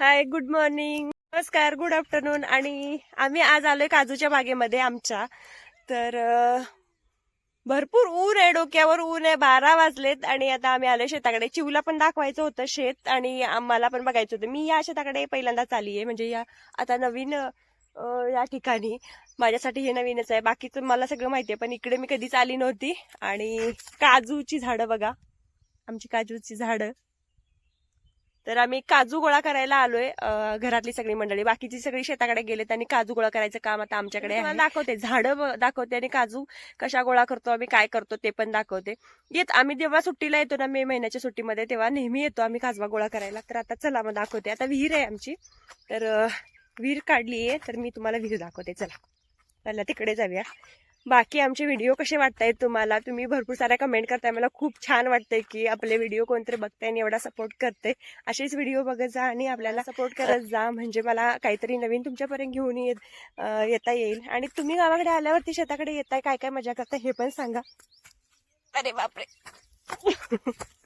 हाय good morning नमस्कार good afternoon आणि आम्ही आज आलोय काजूच्या बागेमध्ये आमच्या. तर भरपूर ऊन आहे डोक्यावर ऊन आहे. बारा वाजलेत आणि आता आम्ही आलोय शेताकडे. चिवला पण दाखवायचं होतं शेत आणि आम्हाला पण बघायचं होतं. मी या शेताकडे पहिल्यांदाच आली आहे. म्हणजे या आता नवीन या ठिकाणी. माझ्यासाठी हे नवीनच आहे. बाकीचं मला सगळं माहिती आहे पण इकडे मी कधीच आली नव्हती. आणि काजूची झाडं बघा. आमची काजूची झाडं. तर आम्ही काजू गोळा करायला आलोय घरातली सगळी मंडळी. बाकीची सगळी शेताकडे गेलेत आणि काजू गोळा करायचं काम आता आमच्याकडे दाखवते. झाडं दाखवते आणि काजू कशा गोळा करतो आम्ही काय करतो ते पण दाखवते. येत आम्ही जेव्हा सुट्टीला येतो ना मे महिन्याच्या सुट्टीमध्ये तेव्हा नेहमी येतो आम्ही काजवा गोळा करायला. तर आता चला मग दाखवते. आता विहीर आहे आमची. तर विहीर काढली आहे तर मी तुम्हाला विहीर दाखवते. चला. पहिला तिकडे जाऊया. बाकी आमचे व्हिडिओ कसे वाटतायत तुम्हाला? तुम्ही भरपूर साऱ्या कमेंट करताय. मला खूप छान वाटतंय की आपले व्हिडिओ कोणतरी बघताय आणि एवढा सपोर्ट करते असेच व्हिडिओ बघत जा आणि आपल्याला सपोर्ट करत जा. म्हणजे मला काहीतरी नवीन तुमच्यापर्यंत घेऊन येत येता येईल. आणि तुम्ही गावाकडे आल्यावरती शेताकडे येताय. काय काय मजा करताय हे पण सांगा. अरे बापरे.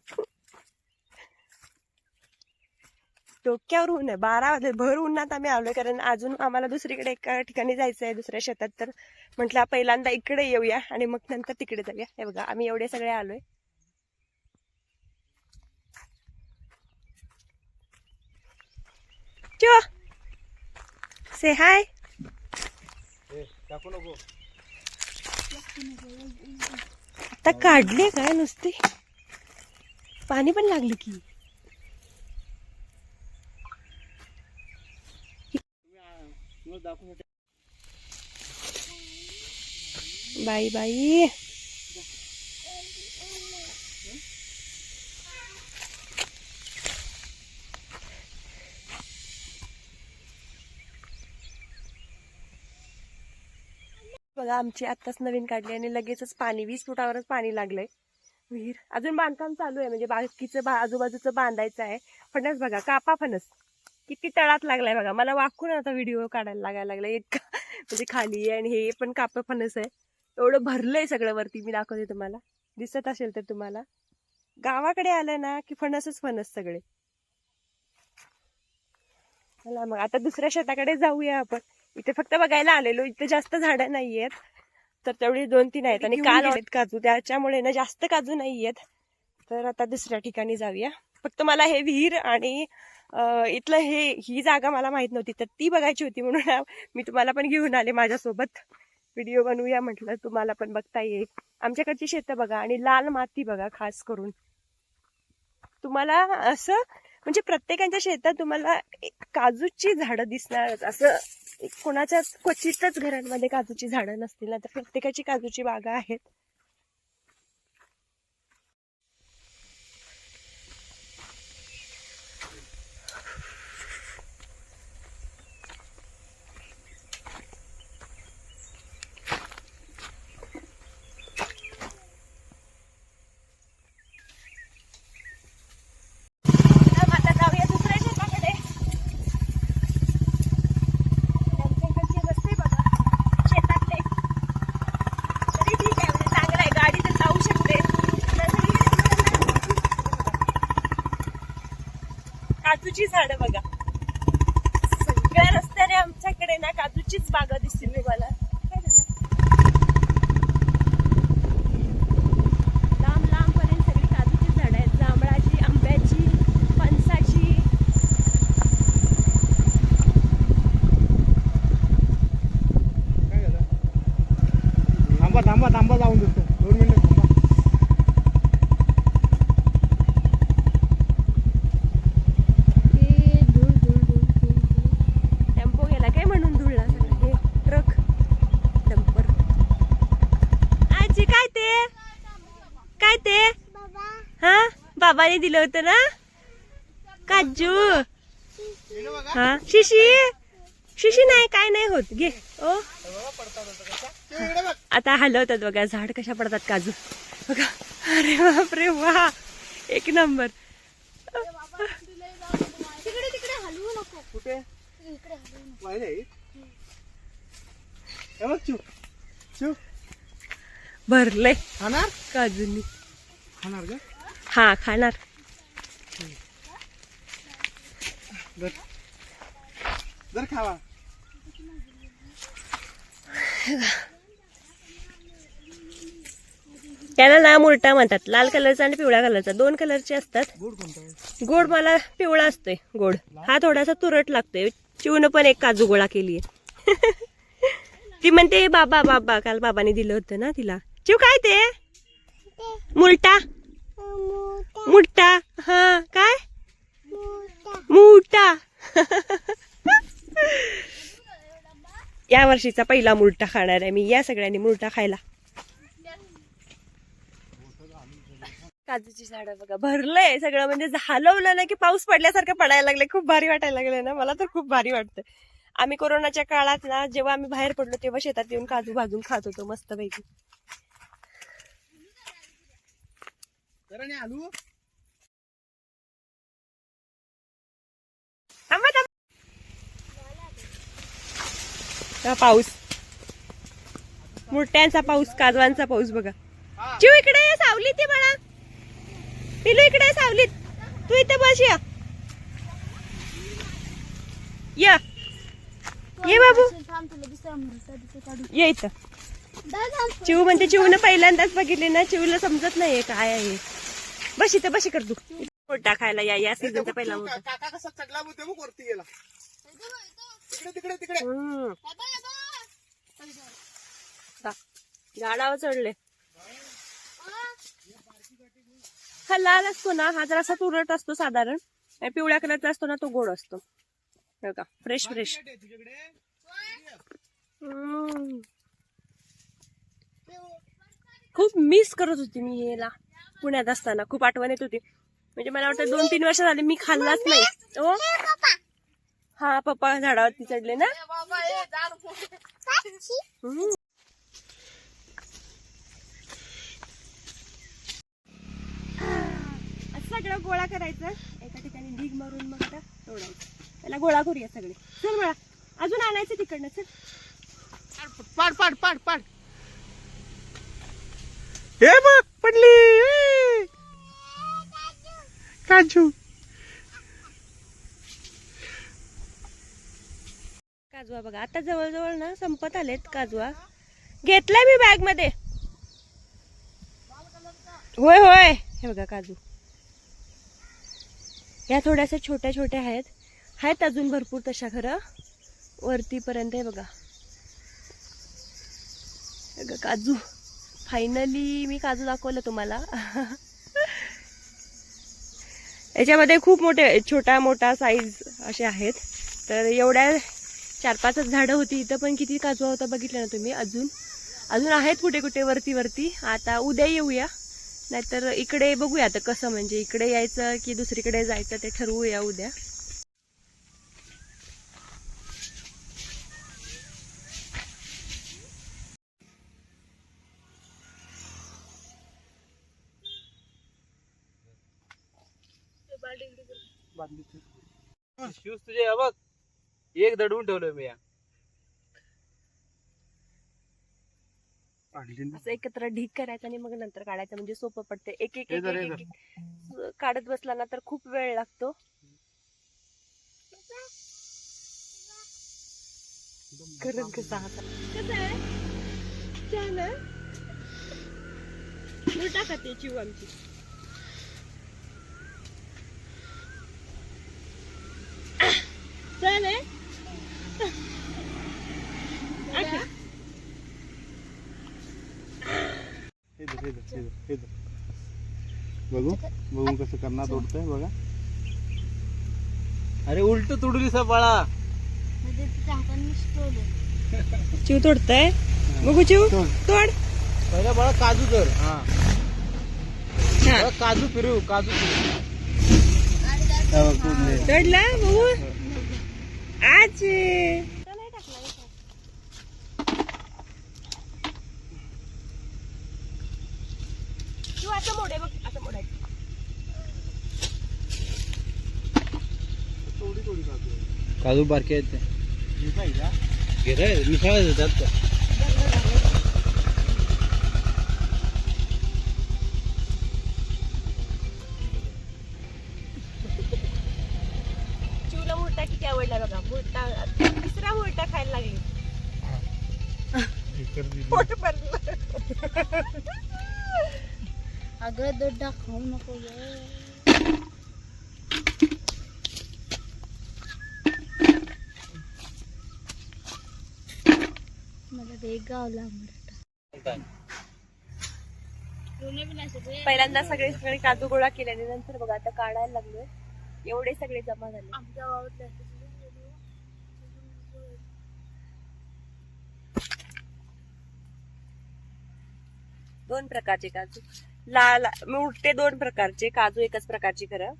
डोक्यावर ऊन आहे. बारा वाजले भर उन्हात आम्ही आलोय. कारण अजून आम्हाला दुसरीकडे एका ठिकाणी जायचं आहे दुसऱ्या शेतात. तर म्हटलं पहिल्यांदा इकडे येऊया आणि मग नंतर तिकडे जाऊया. हे बघा आम्ही एवढे सगळे आलोय. से हाय आता काढले काय नुसते? पाणी पण लागलं की. बाई बाई. बघा आमची आत्ताच नवीन काढली आणि लगेचच पाणी वीस फुटावरच पाणी लागलंय. विहीर. अजून बांधकाम चालू आहे म्हणजे बाकीचं बा आजूबाजूचं बांधायचं आहे. फणस बघा कापा फणस. किती तळात लागलाय बघा. मला वाकून आता व्हिडिओ काढायला लागायला लागला इतका म्हणजे खाली आहे आणि हे पण कापा फणस आहे. एवढं भरलंय सगळं वरती. मी दाखवते तुम्हाला. दिसत असेल तर तुम्हाला. गावाकडे आलं ना की फणसच फणस सगळे. चला मग आता दुसऱ्या शेताकडे जाऊया आपण. इथे फक्त बघायला आलेलो. इथे जास्त झाडं नाहीयेत. तर तेवढी दोन तीन आहेत. आणि काल आहेत काजू. त्याच्यामुळे ना जास्त काजू नाहीयेत. तर आता दुसऱ्या ठिकाणी जाऊया. फक्त मला हे विहीर आणि इथलं हे ही जागा मला माहीत नव्हती तर ती बघायची होती म्हणून मी तुम्हाला पण घेऊन आले माझ्यासोबत. व्हिडिओ बनवूया म्हटलं तुम्हाला पण बघता येईल. आमच्याकडची शेतं बघा आणि लाल माती बघा खास करून. तुम्हाला असं म्हणजे प्रत्येकाच्या शेतात तुम्हाला एक काजूची झाडं दिसणारच असं कोणाच्या क्वचितच घरांमध्ये काजूची झाडं नसतील ना तर प्रत्येकाची काजूची बागा आहेत तर आता जाऊया दुसऱ्या शेताकडे त्यांच्याकडचे रस्ते बघा शेतातले तरी ठीक आहे म्हणजे चांगलं आहे गाडी तर जाऊ शकते नजरी काजूची झाडं बघा. सगळ्या रस्त्याने आमच्याकडे ना काजूचीच बागा दिसतील तुम्हाला काय झालं? लांब लांब पर्यंत सगळी काजूची झाडं आहेत जांभळाची आंब्याची फणसाची काय झालं थांबा थांबा थांबा जाऊन देतो दोन मिनिटं थांबा हे धूळ धूळ धूळ धूळ धूळ. टेम्पो गेला काय म्हणून धुळला सगळा हे ट्रक डंपर आजी काय ते काय ते? हा? बाबाने दिलं होतं ना? काजू. हा? शिशी? शिशी नाही काय नाही होत. घे. ओ. आता हलवतात बघा झाड कशा पडतात काजू. बघा. अरे बापरे वा. एक नंबर. तिकडे तिकडे हलवू नको. कुठे? भरलंय खाणार? काजूंनी. खाणार का? हा खाणार. खावा. त्याला ना मुरटा म्हणतात. लाल कलरचा आणि पिवळ्या कलरचा. दोन कलरचे असतात. गोड कोणता आहे? गोड मला पिवळा असतोय गोड. हा थोडासा तुरट लागतोय. चिवनं पण एक काजू गोळा केली ती म्हणते बाबा बाबा. काल बाबाने दिलं होतं ना तिला. चिव काय ते? मुलटा? मुठा हा काय? मुठा या वर्षीचा पहिला मुलटा खाणार आहे मी. या सगळ्यांनी मुलटा खायला. काजूची झाडं बघा भरलंय सगळं. म्हणजे हलवलं ना की पाऊस पडल्यासारखं पडायला लागले खूप भारी वाटायला लागले ना. मला तर खूप भारी वाटतं आम्ही कोरोनाच्या काळात ना जेव्हा आम्ही बाहेर पडलो तेव्हा शेतात येऊन काजू भाजून खात होतो मस्त जरा नाही आलू. थांबा थांबा. पाऊस. मुरट्यांचा पाऊस काजवांचा पाऊस बघा. चिव इकडे ये सावलीत ये बाळा. पिलू इकडे सावलीत. तू इथे बस या. या. ये बाबू. ये इथं. चिव म्हणते चिवनं पहिल्यांदाच बघितले ना चिवला समजत नाहीये काय आहे. बस इथं बशी कर तू. मोठा खायला या या सीझनचा पहिला मोठा. काका कसा चढला मग ते मग वरती गेला. तिकडे तिकडे. झाडावर चढले. हा लाल असतो ना हा जरासा तुरट असतो साधारण. आणि पिवळ्या कलरचा असतो ना तो गोड असतो. हे का फ्रेश फ्रेश खूप मिस करत होती मी याला. पुण्यात असताना खूप आठवण येत होती. म्हणजे मला वाटतं दोन तीन वर्ष झाले मी खाल्लाच नाही. हो? हा पप्पा. झाडावरती चढले ना? सगळं गोळा करायचं. एका ठिकाणी ढीग मारून मग आता तोडायचं. त्याला गोळा करूया सगळे. चल मला अजून आणायचं तिकडनं चल. पाड पाड पाड पाड. हे बघ पडली! काजू काजवा बघा आता जवळजवळ ना संपत आलेत काजवा. घेतलाय मी बॅगमध्ये. होय होय. हे बघा काजू. ह्या थोड्याशा छोट्या छोट्या आहेत. आहेत अजून भरपूर तशा खरं. वरतीपर्यंत आहे बघा. हे बघा काजू. फायनली मी काजू दाखवलं तुम्हाला. याच्यामध्ये खूप मोठे छोटा मोठा साईज असे आहेत. तर एवढ्या चार पाचच झाडं होती इथं पण किती काजवा होता बघितलं ना तुम्ही? अजून अजून आहेत कुठे कुठे वरती वरती. आता उद्या येऊया. नाहीतर इकडे बघूया आता कसं म्हणजे इकडे यायचं की दुसरीकडे जायचं ते ठरवूया उद्या. शूज तुझे हे बघ. एक दडवून ठेवलोय मी या. असं एकत्र ढीक करायचं आणि मग नंतर काढायचं म्हणजे सोपं पडते. एक एक एक धर, एक- एक काढत बसला ना तर खूप वेळ लागतो. करत कसा. कसं आहे? छान आहे? खाते चिव आमची हे. हे हे हे. बघू बघू कसं करणार तोडतंय बघा. अरे उलट तुडली बाळा. म्हणजे चिव तोडताय? बघू चिव. तोड. पहिला बाळा काजू कर. हा. काजू फिरव काजू तोडले. तोडला बघू. आज तू असं मोडे बघ असं मोडायचं थोडी थोडी काजू. काजू बारके आहेत ते पाहिजे का? घेताय मिसळायचं येतात मुरटा तिसरा मुरटा खायला लागली. पोट भरलं. अगं दाखवू नको मला ते गावला पहिल्यांदा सगळे सगळे काजू गोळा केल्याने नंतर बघा आता काढायला लागलोय. एवढे सगळे जमा झाले. आमच्या गावात दोन प्रकारचे काजू. लाल मुरटे दोन प्रकारचे काजू एकच प्रकारची खरं.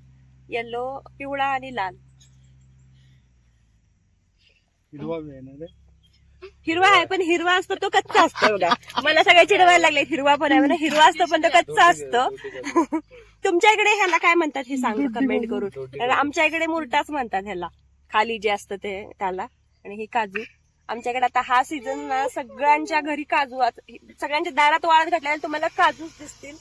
येल्लो पिवळा आणि लाल. हिरवा हिरवा आहे पण हिरवा असतो तो कच्चा असतो बघा मला सगळे चिडवायला लागले हिरवा पण आहे म्हणा हिरवा असतो पण तो कच्चा असतो. तुमच्या इकडे ह्याला काय म्हणतात हे सांगा कमेंट करून. कारण आमच्या इकडे मुरटाच म्हणतात ह्याला. खाली जे असतं ते त्याला. आणि हे काजू. आमच्याकडे आता हा सीझन ना सगळ्यांच्या घरी काजू सगळ्यांच्या दारात वाळत घातल्याने तुम्हाला काजूच दिसतील.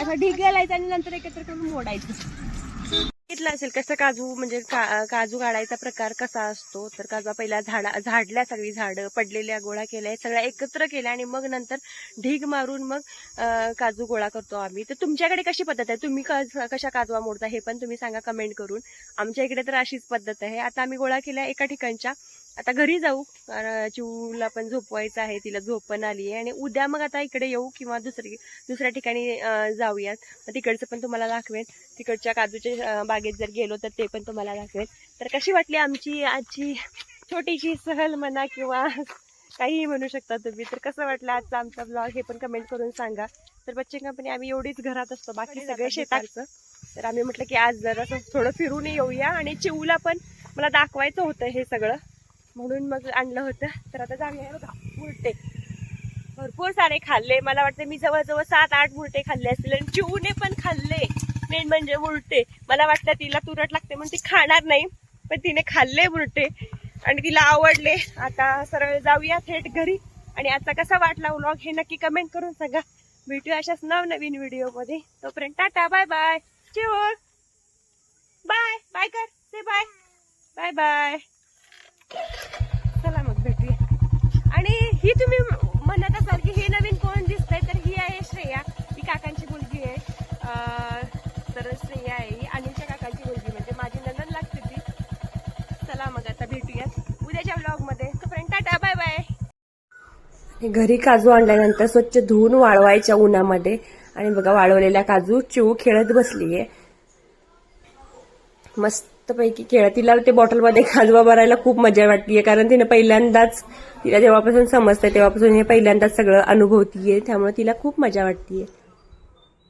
असं ढीग घालायचं आणि नंतर एकत्र करून मोडायचं. घेतला असेल कसं काजू म्हणजे का- काजू काढायचा प्रकार कसा असतो? तर काजू पहिला झाडा झाडल्या सगळी झाडं पडलेल्या गोळा केल्या सगळ्या एकत्र केल्या आणि मग नंतर ढीग मारून मग काजू गोळा करतो आम्ही. तर तुमच्याकडे कशी पद्धत आहे? तुम्ही कशा काजवा मोडता हे पण तुम्ही सांगा कमेंट करून. आमच्या इकडे तर अशीच पद्धत आहे. आता आम्ही गोळा केल्या एका ठिकाणच्या आता घरी जाऊ. चिवला पण झोपवायचं आहे तिला झोप पण आली आहे. आणि उद्या मग आता इकडे येऊ किंवा दुसरी दुसऱ्या ठिकाणी जाऊयात. मग तिकडचं पण तुम्हाला दाखवेन. तिकडच्या काजूच्या बागेत जर गेलो तर ते पण तुम्हाला दाखवेन. तर कशी वाटली आमची आजची छोटीशी सहल म्हणा किंवा काहीही म्हणू शकता तुम्ही. तर कसं वाटलं आजचा आमचा ब्लॉग हे पण कमेंट करून सांगा. तर बच्चे कंपनी आम्ही एवढीच घरात असतो. बाकी सगळे शेताचं तर आम्ही म्हटलं की आज जरा थोडं फिरून येऊया. आणि चिवला पण मला दाखवायचं होतं हे सगळं. म्हणून मग आणलं होतं. तर आता जाऊया बघा मुरटे भरपूर सारे खाल्ले. मला वाटतं मी जवळजवळ सात आठ मुरटे खाल्ले असतील आणि चिवने पण खाल्ले. मेन म्हणजे मुरटे मला वाटतं तिला तुरट लागते म्हणून ती खाणार नाही पण तिने खाल्ले मुरटे आणि तिला आवडले. आता सरळ जाऊया थेट घरी. आणि आजचा कसा वाटला व्लॉग हे नक्की कमेंट करून सांगा. भेटूया अशाच नवनवीन व्हिडिओमध्ये तोपर्यंत Tata bye bye चिओ bye bye कर. से बाय बाय बाय चला मग भेटूया. आणि ही तुम्ही म्हणत असाल की हे नवीन कोण दिसतंय तर ही आहे श्रेया. ही काकांची मुलगी आहे. तर श्रेया आहे. ही अनिलच्या काकांची मुलगी म्हणजे माझी नंदन लागते ती. चला मग आता भेटूया. उद्याच्या ब्लॉगमध्ये तोपर्यंत टाटा बाय बाय घरी काजू आणल्यानंतर स्वच्छ धुवून वाळवायच्या उन्हामध्ये. आणि बघा वाळवलेल्या काजू चिव खेळत बसलीये. मस्तपैकी खेळ तिला ते बॉटलमध्ये काजवा भरायला खूप मजा वाटतीये कारण तिने पहिल्यांदाच तिला जेव्हापासून समजतंय तेव्हापासून हे पहिल्यांदाच सगळं अनुभवतीये. त्यामुळे तिला खूप मजा वाटतीये.